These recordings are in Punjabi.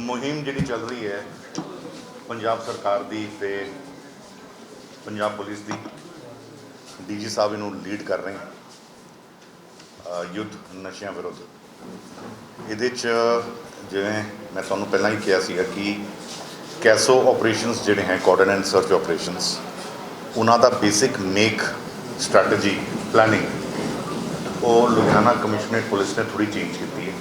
ਮੁਹਿੰਮ ਜਿਹੜੀ ਚੱਲ ਰਹੀ ਹੈ, ਪੰਜਾਬ ਸਰਕਾਰ ਦੀ ਤੇ ਪੰਜਾਬ ਪੁਲਿਸ ਦੀ, ਡੀਜੀ ਸਾਹਿਬ ਇਹਨੂੰ ਲੀਡ ਕਰ ਰਹੇ ਹੈ ਯੁੱਧ ਨਸ਼ਿਆਂ ਵਿਰੁੱਧ। ਇਹਦੇ ਚ ਜਿਵੇਂ ਮੈਂ ਤੁਹਾਨੂੰ ਪਹਿਲਾਂ ਹੀ ਕਿਹਾ ਸੀਗਾ ਕਿ ਕੈਸੋ ਆਪਰੇਸ਼ਨਸ ਜਿਹੜੇ ਹੈ ਕੋਆਰਡੀਨੇਟ ਐਂਡ ਸਰਚ ਆਪਰੇਸ਼ਨਸ ਉਹਨਾਂ ਦਾ ਬੇਸਿਕ ਮੇਕ ਸਟ੍ਰੈਟਜੀ ਪਲੈਨਿੰਗ ਉਹ ਲੁਧਿਆਣਾ ਕਮਿਸ਼ਨਰੇਟ ਪੁਲਿਸ ਨੇ ਥੋੜੀ ਚੇਂਜ ਕੀਤੀ ਹੈ।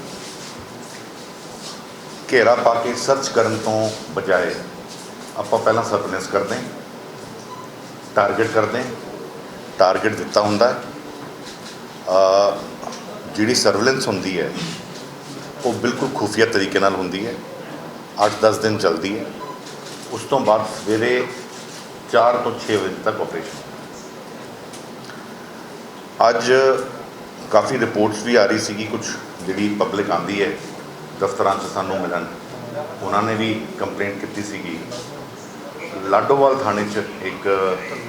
ਘੇਰਾ ਪਾ ਕੇ ਸਰਚ ਕਰਨ ਤੋਂ ਬਜਾਏ ਆਪਾਂ ਪਹਿਲਾਂ ਸਰਵੇਲੈਂਸ ਕਰਦੇ ਟਾਰਗੇਟ ਕਰਦੇ ਟਾਰਗੇਟ ਦਿੱਤਾ ਹੁੰਦਾ ਹੈ। ਜਿਹੜੀ ਸਰਵੇਲੈਂਸ ਹੁੰਦੀ ਹੈ, ਉਹ ਬਿਲਕੁਲ ਖੁਫੀਆ ਤਰੀਕੇ ਨਾਲ ਹੁੰਦੀ ਹੈ। 8-10 ਦਿਨ ਚੱਲਦੀ ਹੈ। ਉਸ ਤੋਂ ਬਾਅਦ ਸਵੇਰੇ 4 ਤੋਂ 6 ਵਜੇ ਤੱਕ ਆਪਰੇਸ਼ਨ ਅੱਜ ਕਾਫੀ ਰਿਪੋਰਟਸ ਵੀ ਆ ਰਹੀ ਸੀਗੀ ਕੁਝ ਜਿਹੜੀ ਪਬਲਿਕ ਆਂਦੀ ਹੈ ਦਫ਼ਤਰਾਂ 'ਚ ਸਾਨੂੰ ਮਿਲਣ। ਉਹਨਾਂ ਨੇ ਵੀ ਕੰਪਲੇਂਟ ਕੀਤੀ ਸੀਗੀ। ਲਾਡੋਵਾਲ ਥਾਣੇ 'ਚ ਇੱਕ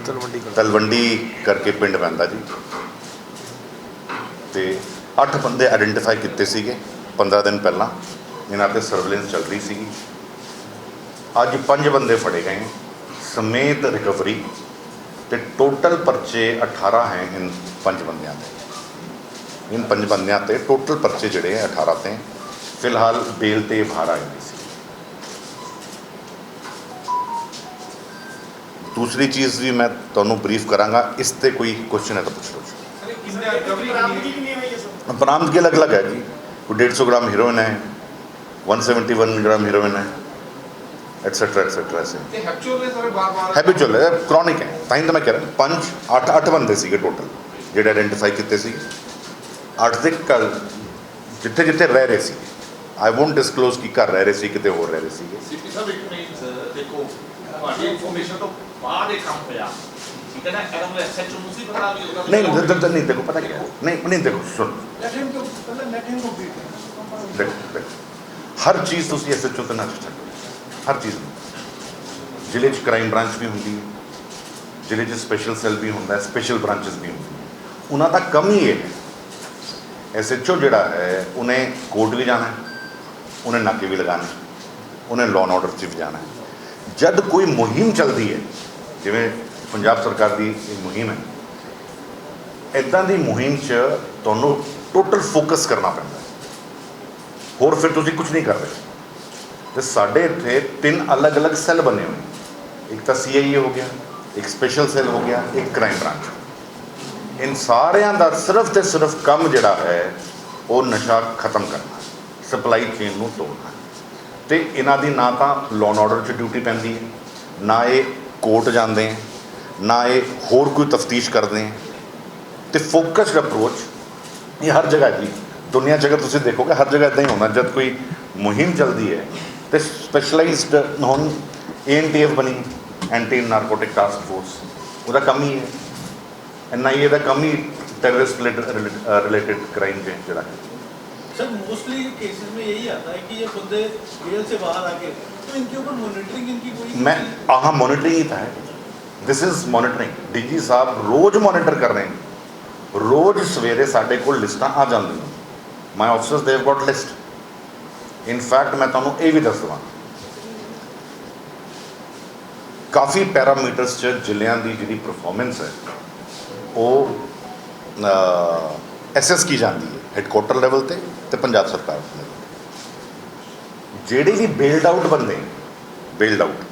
ਤਲਵੰਡੀ ਤਲਵੰਡੀ ਕਰਕੇ ਪਿੰਡ ਪੈਂਦਾ ਜੀ। ਤੇ 8 ਬੰਦੇ ਆਇਡੈਂਟੀਫਾਈ ਕੀਤੇ ਸੀਗੇ 15 ਦਿਨ ਪਹਿਲਾਂ। ਇਹਨਾਂ ਤੇ ਸਰਵੇਲੈਂਸ ਚੱਲ ਰਹੀ ਸੀਗੀ। ਅੱਜ 5 ਬੰਦੇ ਫੜੇ ਗਏ ਸਮੇਤ ਰਿਕਵਰੀ ਤੇ ਟੋਟਲ ਪਰਚੇ 18 ਹੈ ਇਨ ਪੰਜ ਬੰਦਿਆਂ 'ਤੇ ਇਨ ਪੰਜ ਬੰਦਿਆਂ ਤੇ ਟੋਟਲ ਪਰਚੇ ਜਿਹੜੇ ਹੈ 18 ਤੇ। ਫਿਲਹਾਲ ਬੇਲ ਤੇ ਬਾਹਰ ਆਏ ਹੋਏ ਸੀ ਦੂਸਰੀ ਚੀਜ਼ ਵੀ ਮੈਂ ਤੁਹਾਨੂੰ ਬਰੀਫ ਕਰਾਂਗਾ ਇਸ ਤੇ ਕੋਈ ਕੁਐਸਚਨ ਹੈ ਤਾਂ ਪੁੱਛ ਲਓ ਜੀ ਬਰਾਮਦਗੀ ਅਲੱਗ-ਅਲੱਗ ਹੈ ਜੀ ਕੋਈ 150 ਗ੍ਰਾਮ ਹੀਰੋਇਨ ਹੈ 171 ਗ੍ਰਾਮ ਹੀਰੋਇਨ ਹੈ ਐਟਸੈਟਰਾ ਐਟਸੈਟਰਾ ਐਸੇ ਤੇ ਹੈਪਚੁਅਲ ਨੇ ਸਾਰੇ ਬਾਰ-ਬਾਰ ਹੈਬਿਚੁਅਲ ਹੈ ਕ੍ਰੋਨਿਕ ਹੈ ਤਾਂ ਹੀ ਤਾਂ ਮੈਂ ਕਹਿ ਰਿਹਾ ਪੰਜ 8 8 ਬੰਦੇ ਸੀਗੇ ਟੋਟਲ ਜਿਹੜੇ ਆਇਡੈਂਟੀਫਾਈ ਕੀਤੇ ਸੀ 8 ਦੇ ਘਰ ਜਿੱਥੇ ਜਿੱਥੇ ਰਹਿ ਰਹੇ ਸੀ ਆਈ ਵੋਂਟ ਡਿਸਕਲੋਜ਼ ਕੀ ਕਰ ਰਹਿ ਰਹੇ ਸੀ ਕਿਤੇ ਹੋਰ ਰਹਿ ਰਹੇ ਸੀਗੇ ਸੀਪੀ ਸਾਹਿਬ ਇੱਕ ਮਿੰਟ ਦੇਖੋ ਤੁਹਾਡੀ ਇਨਫੋਰਮੇਸ਼ਨ ਤੋਂ ਬਾਅਦ ਇਹ ਕੰਮ ਹੋਇਆ ਠੀਕ ਹੈ ਨਾ ਮਤਲਬ ਐਸਐਚਓ ਨੂੰ ਸੀ ਪਤਾ ਵੀ ਉਹਦਾ ਨਹੀਂ ਨਹੀਂ ਦੇਖੋ ਪਤਾ ਕੀ ਹੈ ਨਹੀਂ ਨਹੀਂ ਦੇਖੋ ਸੁਣ ਲੈਟ ਹਿਮ ਟੂ ਪਹਿਲਾਂ ਲੈਟ ਹਿਮ ਕੰਪਲੀਟ ਦੇਖੋ ਦੇਖੋ ਹਰ ਚੀਜ਼ ਤੁਸੀਂ ਐਸਐਚਓ ਤੇ ਨਾ ਛੱਡੋ ਹਰ ਚੀਜ਼ ਜ਼ਿਲ੍ਹੇ 'ਚ ਕ੍ਰਾਈਮ ਬ੍ਰਾਂਚ ਵੀ ਹੁੰਦੀ ਹੈ ਜ਼ਿਲ੍ਹੇ 'ਚ ਸਪੈਸ਼ਲ ਸੈੱਲ ਵੀ ਹੁੰਦਾ ਹੈ ਸਪੈਸ਼ਲ ਬ੍ਰਾਂਚਸ ਵੀ ਹੁੰਦੀਆਂ ਉਹਨਾਂ ਦਾ ਕੰਮ ਹੀ ਇਹ ਹੈ ਐਸਐਚਓ ਜਿਹੜਾ ਹੈ ਉਹਨੇ ਕੋਰਟ ਵੀ ਜਾਣਾ ਹੈ ਉਹਨੇ ਨਾਕੇ ਵੀ ਲਗਾਉਣੇ, ਉਹਨੇ ਲਾਅ ਐਂਡ ਆਰਡਰ 'ਚ ਵੀ ਜਾਣਾ। ਜਦ ਕੋਈ ਮੁਹਿੰਮ ਚੱਲਦੀ ਹੈ, ਜਿਵੇਂ ਪੰਜਾਬ ਸਰਕਾਰ ਦੀ ਇਹ ਮੁਹਿੰਮ ਹੈ ਇਦਾਂ ਦੀ ਮੁਹਿੰਮ 'ਚ ਤੁਹਾਨੂੰ ਟੋਟਲ ਫੋਕਸ ਕਰਨਾ ਪੈਂਦਾ ਹੋਰ ਫਿਰ ਤੁਸੀਂ ਕੁਝ ਨਹੀਂ ਕਰ ਰਹੇ। ਤੇ ਸਾਡੇ ਇੱਥੇ ਤਿੰਨ ਅਲੱਗ-ਅਲੱਗ ਸੈੱਲ ਬਣੇ ਹੋਏ ਇੱਕ ਤਾਂ ਸੀਆਈਏ ਹੋ ਗਿਆ, ਇੱਕ ਸਪੈਸ਼ਲ ਸੈੱਲ ਹੋ ਗਿਆ, ਇੱਕ ਕ੍ਰਾਈਮ ਬ੍ਰਾਂਚ ਇਨ ਸਾਰਿਆਂ ਦਾ ਸਿਰਫ ਤੇ ਸਿਰਫ ਕੰਮ ਜਿਹੜਾ ਹੈ, ਉਹ ਨਸ਼ਾ ਖਤਮ ਕਰਨਾ। ਸਪਲਾਈ ਚੇਨ ਨੂੰ ਤੋੜਨਾ ਤੇ ਇਹਨਾਂ ਦੀ ਨਾ ਤਾਂ ਲੋਨ ਐਂਡ ਆਰਡਰ 'ਚ ਡਿਊਟੀ ਪੈਂਦੀ ਹੈ, ਨਾ ਇਹ ਕੋਰਟ ਜਾਂਦੇ ਹੈ, ਨਾ ਇਹ ਹੋਰ ਕੋਈ ਤਫਤੀਸ਼ ਕਰਦੇ ਹੈ। ਤੇ ਫੋਕਸਡ ਅਪਰੋਚ ਇਹ ਹਰ ਜਗ੍ਹਾ ਜੀ। ਦੁਨੀਆ 'ਚ ਅਗਰ ਤੁਸੀਂ ਦੇਖੋਗੇ, ਹਰ ਜਗ੍ਹਾ ਇਦਾਂ ਹੀ ਹੋਣਾ ਜਦ ਕੋਈ ਮੁਹਿੰਮ ਚੱਲਦੀ ਹੈ, ਤੇ ਸਪੈਸ਼ਲਾਈਜ਼ਡ ਹੁਣ ਐਨਟੀਐਫ ਬਣੀ ਐਂਟੀ ਨਾਰਕੋਟਿਕ ਟਾਸਕ ਫੋਰਸ ਉਹਦਾ ਕੰਮ ਹੀ ਹੈ। ਐਨਆਈਏ ਦਾ ਕੰਮ ਹੀ ਟੈਰਰਿਸਟ ਰਿਲੇਟਡ ਕ੍ਰਾइम ਜਿਹੜਾ ਹੈ। सर मोस्टली केसेस में यही आता है कि ये बंदे जेल से बाहर आके तो इनके ऊपर मॉनिटरिंग इनकी कोई मैं आहा मॉनिटरिंग ही था this is monitoring DG sahib rose monitor ਕਰ ਰਹੇ ਨੇ ਰੋਜ਼ ਸਵੇਰੇ ਸਾਡੇ ਕੋਲ ਲਿਸਟਾਂ ਆ ਜਾਂਦੀਆਂ my officers they have got list in fact ਮੈਂ ਤੁਹਾਨੂੰ ਇਹ ਵੀ ਦੱਸ ਦਵਾਂ ਕਾਫੀ ਪੈਰਾਮੀਟਰਸ ਚ ਜ਼ਿਲ੍ਹਿਆਂ ਦੀ ਜਿਹੜੀ ਪਰਫਾਰਮੈਂਸ ਹੈ ਉਹ ਐਸਐਸ ਕੀ ਜਾਂਦੀ ਹੈ ਹੈੱਡਕੁਆਟਰ ਲੈਵਲ ਤੇ ਤੇ ਪੰਜਾਬ ਸਰਕਾਰ level ਜਿਹੜੇ ਵੀ ਬੇਲਡ ਆਊਟ ਬੰਦੇ ਬੇਲਡ ਆਊਟ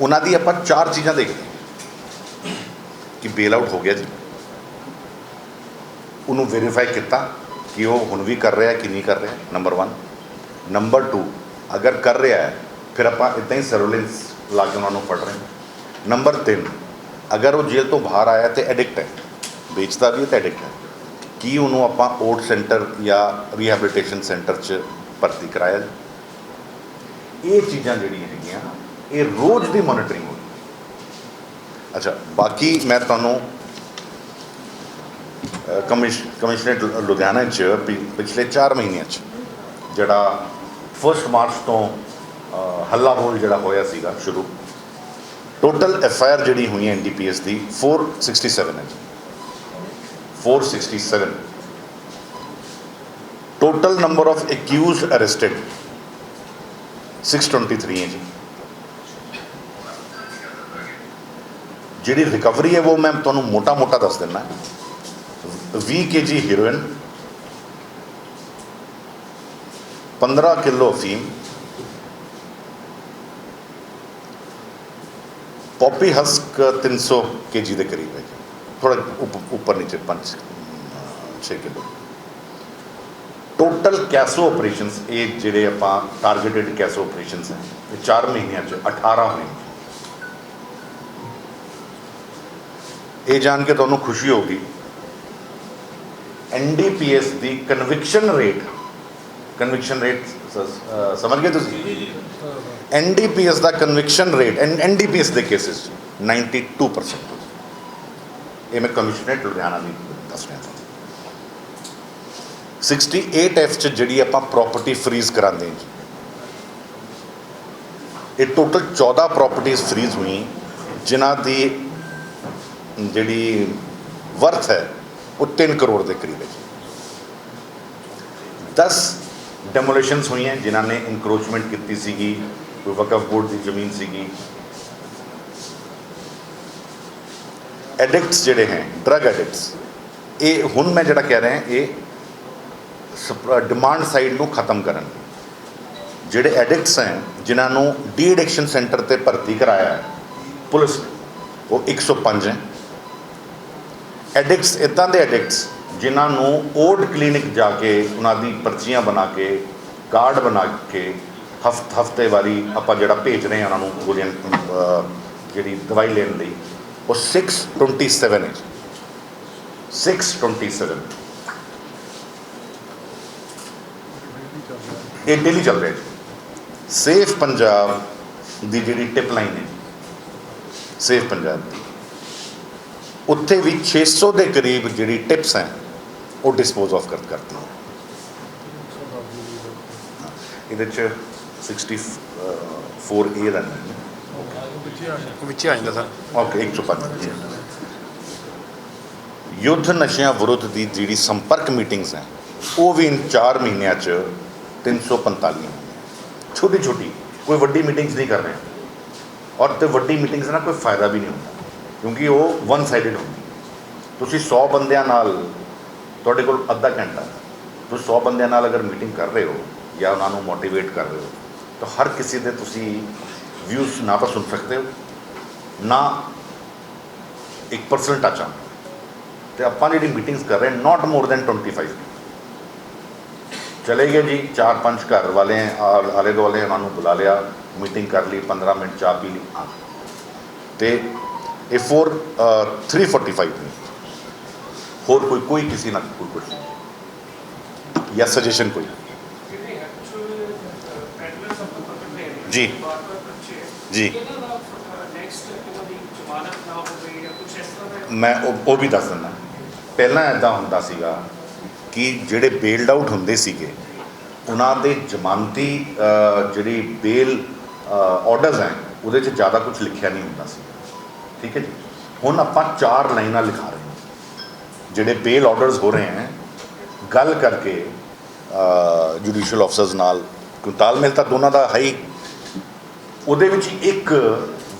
ਉਹਨਾਂ ਦੀ ਆਪਾਂ ਚਾਰ ਚੀਜ਼ਾਂ ਦੇਖਦੇ ਕਿ ਬੇਲ ਆਊਟ ਹੋ ਗਿਆ ਜੀ। ਉਹਨੂੰ ਵੈਰੀਫਾਈ ਕੀਤਾ ਕਿ ਉਹ ਹੁਣ ਵੀ ਕਰ ਰਿਹਾ ਕਿ ਨਹੀਂ ਕਰ ਰਿਹਾ ਨੰਬਰ 1 ਨੰਬਰ 2 ਅਗਰ ਕਰ ਰਿਹਾ ਹੈ, ਫਿਰ ਆਪਾਂ ਇਦਾਂ ਹੀ ਸਰਵੇਲੈਂਸ ਲਾ ਕੇ ਉਹਨਾਂ ਨੂੰ ਫੜ ਰਹੇ ਨੰਬਰ 3 ਅਗਰ ਉਹ ਜੇਲ੍ਹ ਤੋਂ ਬਾਹਰ ਆਇਆ ਤੇ ਐਡਿਕਟ ਹੈ। ਵੇਚਦਾ ਵੀ ਹੈ ਤੇ ਐਡਿਕਟ ਹੈ। ਕੀ ਉਹਨੂੰ ਆਪਾਂ ਓਟ ਸੈਂਟਰ ਜਾਂ ਰੀਹੈਬਿਲਿਟੇਸ਼ਨ ਸੈਂਟਰ 'ਚ ਭਰਤੀ ਕਰਾਇਆ ਇਹ ਚੀਜ਼ਾਂ ਜਿਹੜੀਆਂ ਹੈਗੀਆਂ ਇਹ ਰੋਜ਼ ਦੀ ਮੋਨੀਟਰਿੰਗ ਹੋਣੀ ਅੱਛਾ ਬਾਕੀ ਮੈਂ ਤੁਹਾਨੂੰ ਅ, ਕਮਿਸ਼ਨਰੇਟ ਲੁ- ਲੁਧਿਆਣਾ 'ਚ ਪਿ- ਪਿਛਲੇ 4 ਮਹੀਨਿਆਂ 'ਚ ਜਿਹੜਾ 1 ਮਾਰਚ ਤੋਂ ਹੱਲਾ ਬੋਲ ਜਿਹੜਾ ਹੋਇਆ ਸੀਗਾ ਸ਼ੁਰੂ ਟੋਟਲ ਐਫ ਆਈ ਆਰ ਜਿਹੜੀ ਹੋਈ ਹੈ ਐਨਡੀਪੀਐਸ ਦੀ 467 ਹੈ ਜੀ। 467 total number of accused arrested 623 ਹੈ ਜੀ ਜਿਹੜੀ ਰਿਕਵਰੀ ਹੈ, ਉਹ ਮੈਂ ਤੁਹਾਨੂੰ ਮੋਟਾ ਮੋਟਾ ਦੱਸ ਦਿੰਦਾ। 20 ਕੇਜੀ ਹੀਰੋਇਨ 15 ਕਿਲੋ ਅਫੀਮ ਪੌਪੀ ਹਸਕ 300 ਕੇਜੀ ਦੇ ਕਰੀਬ ਹੈ ਜੀ। ਥੋੜਾ ਉੱਪਰ ਨੀਚੇ 5 6 ਕਿਲੋ ਟੋਟਲ ਕੈਸੋ ਆਪਰੇਸ਼ਨਸ ਇਹ ਜਿਹੜੇ ਆਪਾਂ ਟਾਰਗੇਟਡ ਕੈਸੋ ਆਪਰੇਸ਼ਨਸ ਹੈ ਇਹ 4 ਮਹੀਨਿਆਂ ਚ 18 ਹੋਏ ਇਹ ਜਾਣ ਕੇ ਤੁਹਾਨੂੰ ਖੁਸ਼ੀ ਹੋਗੀ ਐਨਡੀਪੀਐਸ ਦੀ ਕਨਵਿਕਸ਼ਨ ਰੇਟ ਕਨਵਿਕਸ਼ਨ ਰੇਟ ਸਮਝ ਗਏ ਤੁਸੀਂ ਐਨਡੀਪੀਐਸ ਦਾ ਕਨਵਿਕਸ਼ਨ ਰੇਟ ਐਨਡੀਪੀਐਸ ਦੇ ਕੇਸਿਸ 92% ਇਹ ਮੈਂ ਕਮਿਸ਼ਨਰੇਟ ਲੁਧਿਆਣਾ ਦੀ ਦੱਸ ਰਿਹਾ ਤੁਹਾਨੂੰ 68 ਐਫ ਚ ਜਿਹੜੀ ਆਪਾਂ ਪ੍ਰਾਪਰਟੀ ਫਰੀਜ਼ ਕਰਾਉਂਦੇ ਹਾਂ ਜੀ, ਇਹ ਟੋਟਲ 14 ਪ੍ਰਾਪਰਟੀਆਂ ਫਰੀਜ਼ ਹੋਈ, ਜਿਨ੍ਹਾਂ ਦੀ ਜਿਹੜੀ ਵਰਥ ਹੈ, ਉਹ 3 ਕਰੋੜ ਦੇ ਕਰੀਬ ਹੈ ਜੀ। 10 ਡੈਮੋਲੇਸ਼ਨਸ ਹੋਈਆਂ, ਜਿਨ੍ਹਾਂ ਨੇ ਇਨਕਰੋਚਮੈਂਟ ਕੀਤੀ ਸੀਗੀ, ਕੋਈ ਵਕਫ ਬੋਰਡ ਦੀ ਜ਼ਮੀਨ ਸੀਗੀ ਐਡਿਕਟਸ ਜਿਹੜੇ ਹੈ ਡਰਗ ਐਡਿਕਟਸ ਇਹ ਹੁਣ ਮੈਂ ਜਿਹੜਾ ਕਹਿ ਰਿਹਾ ਇਹ ਡਿਮਾਂਡ ਸਾਈਡ ਨੂੰ ਖਤਮ ਕਰਨ ਜਿਹੜੇ ਐਡਿਕਟਸ ਹੈ ਜਿਨ੍ਹਾਂ ਨੂੰ ਡੀ ਐਡਿਕਸ਼ਨ ਸੈਂਟਰ ਤੇ ਭਰਤੀ ਕਰਾਇਆ ਹੈ ਪੁਲਿਸ ਨੇ, ਉਹ 105 ਹੈ। ਐਡਿਕਟਸ ਇਦਾਂ ਦੇ ਐਡਿਕਟਸ ਜਿਨ੍ਹਾਂ ਨੂੰ ਓਲਡ ਕਲੀਨਿਕ ਜਾ ਕੇ ਉਹਨਾਂ ਦੀ ਪਰਚੀਆਂ ਬਣਾ ਕੇ ਕਾਰਡ ਬਣਾ ਕੇ ਹਫਤ ਹਫ਼ਤੇ ਵਾਰੀ ਆਪਾਂ ਜਿਹੜਾ ਭੇਜ ਰਹੇ ਹਾਂ ਉਹਨਾਂ ਨੂੰ ਗੋਲੀਆਂ ਜਿਹੜੀ ਦਵਾਈ ਲੈਣ ਲਈ ਉਹ 627 ਹੈ 627 ਇਹ ਡੇਲੀ ਚੱਲ ਰਿਹਾ ਜੀ। ਸੇਫ ਪੰਜਾਬ ਦੀ ਜਿਹੜੀ ਟਿਪ ਲਾਈਨ ਹੈ। ਸੇਫ ਪੰਜਾਬ ਦੀ। ਉੱਥੇ ਵੀ 600 ਦੇ ਕਰੀਬ ਜਿਹੜੀ ਟਿਪਸ ਹੈ, ਉਹ ਡਿਸਪੋਜ਼ ਆਫ ਕਰ ਕਰਤੀ ਹੈ ਇਹਦੇ ਚ 64 ਏ ਦਾ ਵਿੱਚ ਆ ਜਾਂਦਾ ਸਰ। ਓਕੇ 105 ਯੁੱਧ ਨਸ਼ਿਆਂ ਵਿਰੁੱਧ ਦੀ ਜਿਹੜੀ ਸੰਪਰਕ ਮੀਟਿੰਗਸ ਹੈ, ਉਹ ਵੀ ਇਨ 4 ਮਹੀਨਿਆਂ ਚ 345 ਛੋਟੀ ਛੋਟੀ ਕੋਈ ਵੱਡੀ ਮੀਟਿੰਗਸ ਨਹੀਂ ਕਰ ਰਹੇ। ਔਰ ਤੇ ਵੱਡੀ ਮੀਟਿੰਗਸ ਨਾਲ ਕੋਈ ਫਾਇਦਾ ਵੀ ਨਹੀਂ ਹੁੰਦਾ, ਕਿਉਂਕਿ ਉਹ ਵਨ ਸਾਈਡਡ ਹੁੰਦੀ ਤੁਸੀਂ 100 ਬੰਦਿਆਂ ਨਾਲ, ਤੁਹਾਡੇ ਕੋਲ ਅੱਧਾ ਘੰਟਾ, ਤੁਸੀਂ 100 ਬੰਦਿਆਂ ਨਾਲ ਅਗਰ ਮੀਟਿੰਗ ਕਰ ਰਹੇ ਹੋ ਜਾਂ ਉਹਨਾਂ ਨੂੰ ਮੋਟੀਵੇਟ ਕਰ ਰਹੇ ਹੋ, ਤਾਂ ਹਰ ਕਿਸੇ ਦੇ ਤੁਸੀਂ ਵਿਊਜ਼ ਨਾ ਤਾਂ ਸੁਣ ਸਕਦੇ ਹੋ ਨਾ ਇੱਕ ਪਰਸਨਲ ਟੱਚ ਆ ਤੇ ਆਪਾਂ ਜਿਹੜੀ ਮੀਟਿੰਗਸ ਕਰ ਰਹੇ ਨਾਟ ਮੋਰ ਦੈਨ 25 ਚਲੇ ਗਏ ਜੀ ਚਾਰ ਪੰਜ ਘਰ ਵਾਲੇ ਆਲੇ ਦੁਆਲੇ ਉਹਨਾਂ ਨੂੰ ਬੁਲਾ ਲਿਆ ਮੀਟਿੰਗ ਕਰ ਲਈ 15 ਮਿੰਟ ਚਾਹ ਪੀ ਲਈ ਆ ਤੇ ਇਹ 4 345 ਨੇ। ਹੋਰ ਕੋਈ ਕੋਈ ਕਿਸੇ ਨਾਲ ਕੋਈ ਨਹੀਂ। ਜਾਂ ਸਜੈਸ਼ਨ ਕੋਈ? ਜੀ। ਜੀ। ਮੈਂ ਉਹ ਵੀ ਦੱਸ ਦਿੰਦਾ। ਪਹਿਲਾਂ ਐਦਾਂ ਹੁੰਦਾ ਸੀਗਾ ਕਿ ਜਿਹੜੇ ਬੇਲਡ ਆਊਟ ਹੁੰਦੇ ਸੀਗੇ, ਉਹਨਾਂ ਦੇ ਜ਼ਮਾਨਤੀ ਜਿਹੜੀ ਬੇਲ ਆਰਡਰਸ ਹੈ, ਉਹਦੇ 'ਚ ਜ਼ਿਆਦਾ ਕੁਝ ਲਿਖਿਆ ਨਹੀਂ ਹੁੰਦਾ ਸੀ। ਠੀਕ ਹੈ ਜੀ? ਹੁਣ ਆਪਾਂ ਚਾਰ ਲਾਈਨਾਂ ਲਿਖਾ ਰਹੇ ਹਾਂ। ਜਿਹੜੇ ਬੇਲ ਆਰਡਰਸ ਹੋ ਰਹੇ ਹੈ, ਗੱਲ ਕਰਕੇ ਜੁਡੀਸ਼ੀਅਲ ਅਫਸਰਸ ਨਾਲ ਕਿਉਂ ਤਾਲਮੇਲ ਤਾਂ ਦੋਨਾਂ ਦਾ ਹੈ ਹੀ। ਉਹਦੇ ਵਿੱਚ ਇੱਕ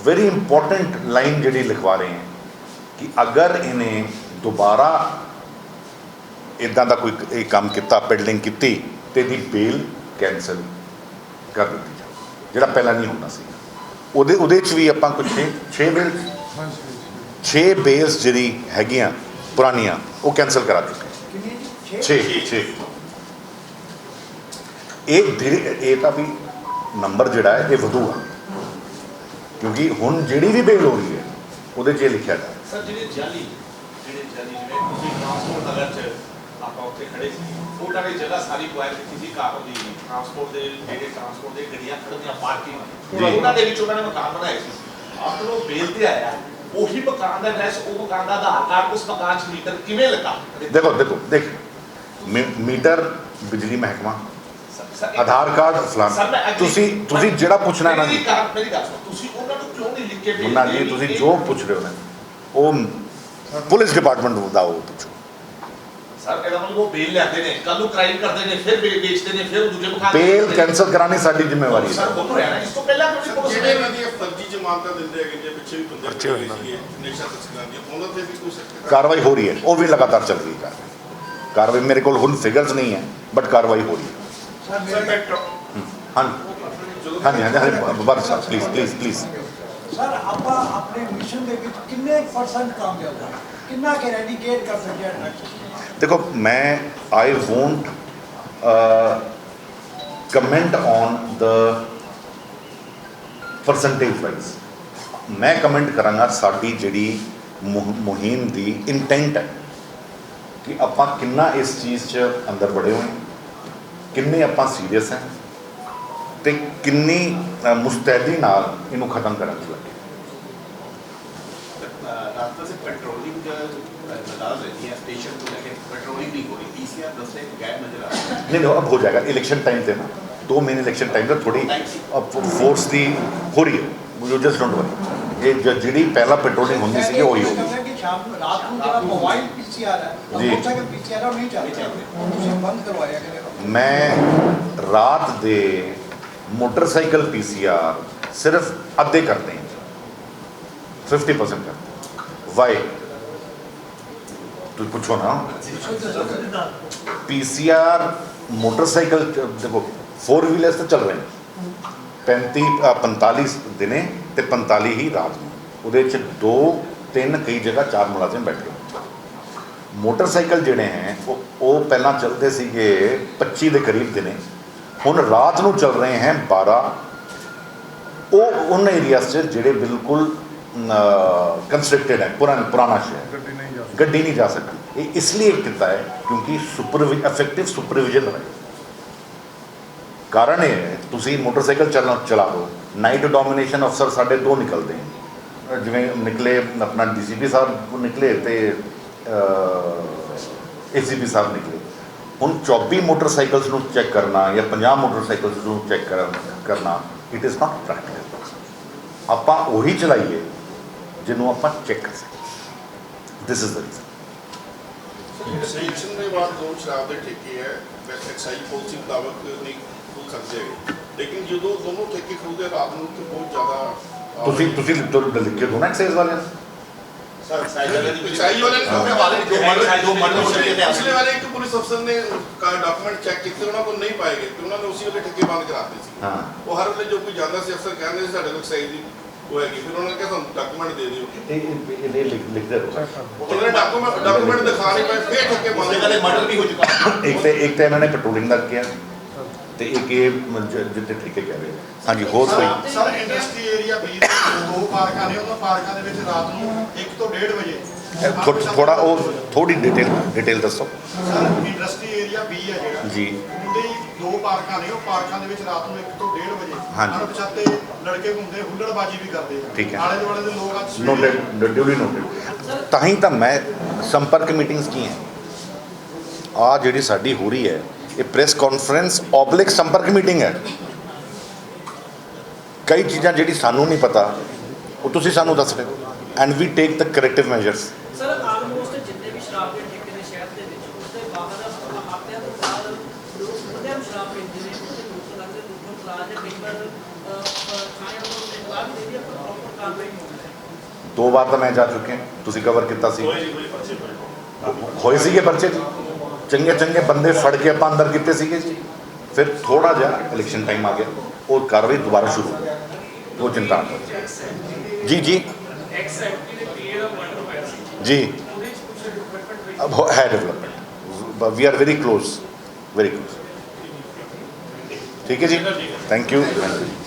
ਵੈਰੀ ਇੰਪੋਰਟੈਂਟ ਲਾਈਨ ਜਿਹੜੀ ਲਿਖਵਾ ਰਹੇ ਹੈ ਕਿ ਅਗਰ ਇਹਨੇ ਦੁਬਾਰਾ ਇਦਾਂ ਦਾ ਕੋਈ ਇਹ ਕੰਮ ਕੀਤਾ ਬਿਲਡਿੰਗ ਕੀਤੀ ਤੇ ਦੀ ਬੇਲ ਕੈਨਸਲ ਕਰ ਦਿੱਤੀ ਜਾਵੇ ਜਿਹੜਾ ਪਹਿਲਾਂ ਨਹੀਂ ਹੁੰਦਾ ਸੀ ਉਹਦੇ ਉਹਦੇ ਚ ਵੀ ਆਪਾਂ ਕੁਝ 6 ਬੇਲ 6 ਬੇਲਸ ਜਿਹੜੀ ਹੈਗੀਆਂ ਪੁਰਾਣੀਆਂ ਉਹ ਕੈਨਸਲ ਕਰਾ ਜੀ? 6 6 ਇਹ ਇਹ ਤਾਂ ਵੀ ਨੰਬਰ ਜਿਹੜਾ ਹੈ ਇਹ ਵਧੂਗਾ। ਕਿਉਂਕਿ ਹੁਣ ਜਿਹੜੀ ਵੀ ਬੇਲ ਹੋ ਰਹੀ ਹੈ ਉਹਦੇ 'ਚ ਇਹ ਲਿਖਿਆ ਹੈ ਸਰ ਜਿਹੜੇ ਜਾਲੀ ਜਿਹੜੇ ਜਾਲੀ ਜਿਵੇਂ ਤੁਸੀਂ ਟਰਾਂਸਪੋਰਟ ਨਗਰ ਚ ਆਪਾਂ ਉੱਥੇ ਖੜੇ ਸੀ ਉਹਨਾਂ ਦੀ ਜਗ੍ਹਾ ਸਾਰੀ ਕੁਆਇਰ ਕੀਤੀ ਸੀ ਕਾਰ ਦੀ। ਟਰਾਂਸਪੋਰਟ ਦੇ ਜਿਹੜੇ ਟਰਾਂਸਪੋਰਟ ਦੇ ਗੱਡੀਆਂ ਖੜ੍ਹਦੀਆਂ ਪਾਰਕਿੰਗ ਜੀ। ਉਹਨਾਂ ਦੇ ਵਿੱਚ ਉਹਨਾਂ ਨੇ ਮਕਾਨ ਬਣਾਏ ਸੀ। ਆਫਟਰ ਉਹ ਬੇਲ ਤੇ ਆਇਆ ਉਹੀ ਮਕਾਨ ਦਾ ਐਡਰੈਸ ਉਹ ਮਕਾਨ ਦਾ ਆਧਾਰ ਕਾਰਡ ਉਸ ਮਕਾਨ 'ਚ ਮੀਟਰ ਕਿਵੇਂ ਲੱਗਾ? ਦੇਖੋ ਦੇਖੋ ਦੇਖ। ਮੀਟਰ ਬਿਜਲੀ ਮਹਿਕਮਾ ਆਧਾਰ ਕਾਰਡ agree- ਤੁਸੀਂ ਤੁਸੀਂ ਜਿਹੜਾ ਪੁੱਛਣਾ ਨਾ ਮੇਰੀ ਜੀ। ਮੇਰੀ ਗੱਲ ਤੁਸੀਂ ਉਹਨਾਂ ਨੂੰ ਕਿਉਂ ਨਹੀਂ ਲਿਖ ਕੇ ਮੁੰਨਾ ਜੀ ਤੁਸੀਂ ਜੋ ਪੁੱਛ ਰਹੇ ਹੋ ਨਾ ਉਹ ਪੁਲਿਸ ਡਿਪਾਰਟਮੈਂਟ ਦਾ ਉਹ ਪੁੱਛੋ। ਸਰ ਇਹਦਾ ਮਤਲਬ ਉਹ ਬੇਲ ਲੈਂਦੇ ਨੇ। ਕੱਲ ਨੂੰ ਕ੍ਰਾਈਮ ਕਰਦੇ ਨੇ ਫਿਰ ਬੇ- ਵੇਚਦੇ ਨੇ ਫਿਰ ਦੂਜੇ ਮੁਖਾ ਬੇਲ ਕੈਂਸਲ ਕਰਾਣੀ ਸਾਡੀ ਜ਼ਿੰਮੇਵਾਰੀ ਹੈ। ਸਰ ਉਹ ਤਾਂ ਰਹਿਣਾ ਇਸ ਤੋਂ ਪਹਿਲਾਂ ਕਿਉਂ ਪੁਲਿਸ ਜਿਹੜੇ ਨੇ? ਇਹਨਾਂ ਦੀਆਂ ਫਰਜ਼ੀ ਜ਼ਮਾਨਤਾਂ ਦਿੰਦੇ ਹੈਗੇ ਜੇ ਪਿੱਛੇ ਵੀ ਬੰਦੇ ਪਰਚੇ ਹੋਏ ਸੀਗੇ ਨਸ਼ਾ ਤਸਕਰਾਂ ਦੀਆਂ ਉਹਨਾਂ ਤੇ ਵੀ ਕੋਈ ਸਖਤ ਕਾਰਵਾਈ ਹੋ ਰਹੀ ਹੈ। ਉਹ ਵੀ ਲਗਾਤਾਰ ਚੱਲ ਰਹੀ ਹੈ ਕਾਰਵਾਈ। ਕਾਰਵਾਈ ਮੇਰੇ ਕੋਲ ਹੁਣ ਫਿਗਰਸ ਨਹੀਂ ਹੈ ਬਟ ਕਾਰਵਾਈ ਹੋ ਰਹੀ ਹੈ। ਹਾਂਜੀ ਹਾਂਜੀ ਹਾਂਜੀ ਬਰ ਸਾਹਿਬ ਪਲੀਜ਼ ਪਲੀਜ਼ ਪਲੀਜ਼ ਸਰ ਆਪਾਂ ਆਪਣੇ ਮਿਸ਼ਨ ਦੇ ਵਿੱਚ ਕਿੰਨੇ ਪਰਸੈਂਟ ਕਾਮਯਾਬ ਹੋਏ ਕਿੰਨਾ ਕਿ ਰੈਡੀਕੇਟ ਕਰ ਸਕਿਆ ਡਰੱਗਸ ਦੇਖੋ ਮੈਂ I won't comment on the percentage wise ਮੈਂ ਕਮੈਂਟ ਕਰਾਂਗਾ ਸਾਡੀ ਜਿਹੜੀ ਮੁਹ- ਮੁਹਿੰਮ ਦੀ ਇੰਟੈਂਟ ਹੈ। ਕਿ ਆਪਾਂ ਕਿੰਨਾ ਇਸ ਚੀਜ਼ 'ਚ ਅੰਦਰ ਬੜੇ ਹੋਏ। ਕਿੰਨੇ ਆਪਾਂ ਸੀਰੀਅਸ ਹੈ ਤੇ ਕਿੰਨੀ ਅ, ਮੁਸਤੈਦੀ ਨਾਲ ਇਹਨੂੰ ਖਤਮ ਕਰਨ 'ਚ ਲੱਗੇ रास्ते से पेट्रोलिंग का बता रही है स्टेशन को लेके पेट्रोलिंग नहीं हो रही पीसीआर दस से गैप नजर आ रहा है नहीं नहीं अब हो जाएगा इलेक्शन टाइम पे ना दो महीने इलेक्शन टाइम पे थोड़ी अब फोर्स ਦੀ ਹੋ ਰਹੀ ਹੈ ਯੂ ਜਸਟ ਡੋਂਟ ਵਰੀ ਇਹ ਜ- ਜਿਹੜੀ ਪਹਿਲਾ ਪੈਟਰੋਲਿੰਗ ਹੁੰਦੀ ਸੀ ਉਹ ਹੀ ਹੋਗੀ ਕਹਿੰਦੇ ਕਿ ਸ਼ਾਮ ਨੂੰ ਰਾਤ ਨੂੰ ਜਿਹੜਾ ਮੋਬਾਈਲ ਪੀਸੀਆਰ ਹੈ ਜੀ। ਮੋਟਰਸਾਈਕਲ ਪੀਸੀਆਰ ਉਹ ਨਹੀਂ ਚੱਲਦਾ ਤੁਸੀਂ ਬੰਦ ਕਰਵਾਇਆ ਕਿ ਮੈਂ ਰਾਤ ਦੇ ਮੋਟਰਸਾਈਕਲ ਪੀਸੀਆਰ ਸਿਰਫ ਅੱਧੇ ਕਰਦੇ ਹਾਂ 50% ਕਰਦੇ ਵਾਈ ਤੁਸੀਂ ਪੁੱਛੋ ਨਾ। ਪੀਸੀਆਰ ਮੋਟਰਸਾਈਕਲ ਚ- ਦੇਖੋ 4 ਵੀਲਰਸ ਤਾਂ ਚੱਲ ਰਹੇ ਨੇ। 35 ਅ, 45 ਦਿਨੇ ਤੇ 45 ਹੀ ਰਾਤ ਨੂੰ। ਉਹਦੇ ਚ ਦੋ ਤਿੰਨ ਕਈ ਜਗ੍ਹਾ ਚਾਰ ਮੁਲਾਜ਼ਮ ਬੈਠੇ। ਮੋਟਰਸਾਈਕਲ ਜਿਹੜੇ ਹੈ ਉਹ ਉਹ ਪਹਿਲਾਂ ਚੱਲਦੇ ਸੀਗੇ 25 ਦੇ ਕਰੀਬ ਦਿਨੇ। ਹੁਣ ਰਾਤ ਨੂੰ ਚੱਲ ਰਹੇ ਹੈ 12 ਉਹ ਉਹਨਾਂ ਏਰੀਆਸ 'ਚ ਜਿਹੜੇ ਬਿਲਕੁਲ ਕੰਸਟਰਕਟਡ ਹੈ ਪੁਰਾਣਾ ਪੁਰਾਣਾ ਸ਼ਹਿਰ। ਗੱਡੀ ਨਹੀਂ ਜਾ ਗੱਡੀ ਨਹੀਂ ਜਾ ਸਕਦੀ। ਇਹ ਇਸ ਲਈ ਕੀਤਾ ਹੈ ਕਿਉਂਕਿ ਸੁਪਰ ਇਫੈਕਟਿਵ ਸੁਪਰਵਿਜ਼ਨ ਰਹੇ। ਕਾਰਨ ਇਹ ਹੈ ਤੁਸੀਂ ਮੋਟਰਸਾਈਕਲ ਚੱਲਣਾ ਚਲਾ ਲਓ। ਨਾਈਟ ਡੋਮੀਨੇਸ਼ਨ ਅਫਸਰ ਸਾਡੇ ਦੋ ਨਿਕਲਦੇ ਹੈ ਅਹ ਜਿਵੇਂ ਨਿਕਲੇ ਆਪਣਾ ਡੀਸੀਪੀ ਸਾਹਿਬ ਨਿਕਲੇ ਤੇ ਏਸੀਪੀ ਸਾਹਿਬ ਨਿਕਲੇ। ਹੁਣ 24 ਮੋਟਰਸਾਈਕਲਸ ਨੂੰ ਚੈੱਕ ਕਰਨਾ ਜਾਂ 50 ਮੋਟਰਸਾਈਕਲਸ ਨੂੰ ਚੈੱਕ ਕਰਨਾ ਇਟ ਇਜ਼ ਨਾਟ ਪ੍ਰੈਕਟੀਕਲ ਆਪਾਂ ਉਹੀ ਚਲਾਈਏ ਜਿਹਨੂੰ ਆਪਾਂ ਚੈੱਕ ਕਰ ਸਕੀਏ। This is the reason station ਦੇ ਬਾਅਦ ਦੋ ਸ਼ਰਾਬ ਦੇ ਠੇਕੇ ਹੈ ਐਕਸਾਈਜ਼ ਪਾਲਿਸੀ ਮੁਤਾਬਕ ਨਹੀਂ ਖੁੱਲ ਸਕਦੇ ਲੇਕਿਨ ਜਦੋਂ ਦੋਨੋਂ ਠੇਕੇ ਖੁੱਲਦੇ ਰਾਤ ਨੂੰ ਤੇ ਬਹੁਤ ਜ਼ਿਆਦਾ ਤੁਸੀਂ ਤੁਸੀਂ ਲਿਖ- ਲਿਖ ਕੇ ਦੋ ਨਾ ਐਕਸਾਈਜ਼ ਵਾਲਿਆਂ ਨੂੰ सर ਐਕਸਾਈਜ਼ ਵਾਲੇ ਨੇ सामने वाले जो मर्डर जो मर्डर हो चुके थे ਪਿਛਲੇ ਵਾਲੇ ਇੱਕ ਪੁਲਿਸ ਅਫਸਰ ਨੇ ਡਾਕੂਮੈਂਟ ਚੈੱਕ ਕੀਤੇ ਉਹਨਾਂ ਕੋਲ ਨਹੀਂ ਪਾਏ ਗਏ ਤੇ ਉਹਨਾਂ ਨੇ ਉਸੇ ਵੇਲੇ ਠੇਕੇ ਬੰਦ ਕਰਾਤੇ ਸੀ ਹਾਂ ਉਹ ਹਰ ਵੇਲੇ ਜੋ ਕੋਈ ਜਾਂਦਾ ਸੀ ਅਫਸਰ ਕਹਿੰਦੇ ਸੀ ਸਾਡੇ ਕੋਲ ਐਕਸਾਈਜ਼ ਦੀ ਉਹ ਹੈਗੀ ਫਿਰ ਉਹਨਾਂ ਨੇ ਕਿਹਾ ਸਾਨੂੰ ਡਾਕੂਮੈਂਟ ਦੇ ਦਿਓ ਇਹ ਇਹ ਇਹ ਲਿਖ ਲਿਖਦੇ ਰਹੋ ਉਹਨਾਂ ਨੇ ਡਾਕੂਮੈਂਟ ਡਾਕੂਮੈਂਟ ਦਿਖਾ ਨਹੀਂ ਪਾਏ ਫਿਰ ਠੇਕੇ ਬੰਦ उससे पहले मर्डर भी हो चुका है ਇੱਕ ਤੇ ਇੱਕ ਤੇ ਇਹਨਾਂ ਨੇ ਪੈਟਰੋਲਿੰਗ ਦਾ ਕਿਹਾ ਤੇ ਇੱਕ ਇਹ ਮ- ਜ- ਜਿੱਥੇ ਠੇਕੇ ਕਹਿ ਰਹੇ ਹਾਂਜੀ ਹੋਰ ਕੋਈ ਸਰ ਇੰਡਸਟਰੀ ਏਰੀਆ ਬੀ ਦੇ ਦੋ ਪਾਰਕਾਂ ਨੇ ਉਹਨਾਂ ਪਾਰਕਾਂ ਦੇ ਵਿੱਚ ਰਾਤ ਨੂੰ 1 ਤੋਂ 1.5 ਵਜੇ ਥੋੜਾ ਉਹ ਥੋੜੀ ਡਿਟੇਲ ਡਿਟੇਲ ਦੱਸੋ। ਸਰ ਇੰਡਸਟਰੀ ਏਰੀਆ ਬੀ ਹੈ ਜਿਹੜਾ। ਜੀ। ਉਹਦੇ ਦੋ ਪਾਰਕਾਂ ਨੇ ਉਹ ਪਾਰਕਾਂ ਦੇ ਵਿੱਚ ਰਾਤ ਨੂੰ 1 ਤੋਂ 1.5 ਵਜੇ ਹਾਂਜੀ। ਅਣਪਛਾਤੇ ਲੜਕੇ ਘੁੰਮਦੇ ਹੁੱਲੜਬਾਜੀ ਵੀ ਕਰਦੇ ਆ। ਠੀਕ ਹੈ। ਆਲੇ ਦੁਆਲੇ ਦੇ ਲੋਕ ਅੱਜ ਨੋਟਡ ਡਿਊਲੀ ਨੋਟਡ ਤਾਂ ਹੀ ਤਾਂ ਮੈਂ ਸੰਪਰਕ ਮੀਟਿੰਗਸ ਕੀ ਹੈ ਆ ਜਿਹੜੀ ਸਾਡੀ ਹੋ ਰਹੀ ਹੈ ਇਹ ਪ੍ਰੈਸ ਕਾਨਫਰੰਸ ਓਬਲਿਕ ਸੰਪਰਕ ਮੀਟਿੰਗ ਹੈ ਕਈ ਚੀਜ਼ਾਂ ਜਿਹੜੀ ਸਾਨੂੰ ਨਹੀਂ ਪਤਾ ਉਹ ਤੁਸੀਂ ਸਾਨੂੰ ਦੱਸ ਰਹੇ ਹੋ and we take the corrective measures sir almost ਜਿੰਨੇ ਵੀ ਸ਼ਰਾਬ ਦੇ ਠੇਕੇ ਨੇ ਸ਼ਹਿਰ ਦੇ ਵਿੱਚ ਉਸਦੇ ਬਾਹਰ ਹਫ਼ਤਿਆਂ ਤੋਂ ਬਾਅਦ ਲੋਕ ਬੰਦਿਆਂ ਨੂੰ ਸ਼ਰਾਬ ਪੀਂਦੇ ਨੇ ਉਹਦੇ ਲੋਕ ਲੱਗਦੇ ਲੋਕਾਂ ਖਿਲਾਫ ਦੇ ਕਈ ਵਾਰ ਥਾਣੇ ਨੂੰ ਇਤਲਾਹ ਦੇ ਦੀ ਪਰ ਪ੍ਰੋਪਰ ਕਾਰਵਾਈ ਨਹੀਂ ਹੁੰਦੀ ਦੋ ਵਾਰ ਤਾਂ ਮੈਂ ਜਾ ਚੁੱਕਿਆ ਤੁਸੀਂ ਕਵਰ ਕੀਤਾ ਸੀ ਹੋਏ ਸੀਗੇ ਪਰਚੇ ਜੀ ਚੰਗੇ ਚੰਗੇ ਬੰਦੇ ਫੜ ਕੇ ਆਪਾਂ ਅੰਦਰ ਕੀਤੇ ਸੀਗੇ ਜੀ ਫਿਰ ਥੋੜਾ ਜਿਹਾ ਇਲੈਕਸ਼ਨ ਟਾਈਮ ਆ ਗਿਆ ਉਹ ਕਾਰਵਾਈ ਦੁਬਾਰਾ ਸ਼ੁਰੂ ਹੋ ਗਈ। ਉਹ ਚਿੰਤਾ ਨਾ ਕਰੋ। ਜੀ ਜੀ ਐਕਸ ਐਮਪੀ ਦੇ ਪੀਏ ਦਾ ਮਰਡਰ ਹੋਇਆ ਸੀ ਜੀ ਉਹਦੇ ਵਿੱਚ ਕੁਝ ਡਿਵੈਲਪਮੈਂਟ अब हो- है development we are very close very close ठीक है जी थैंक यू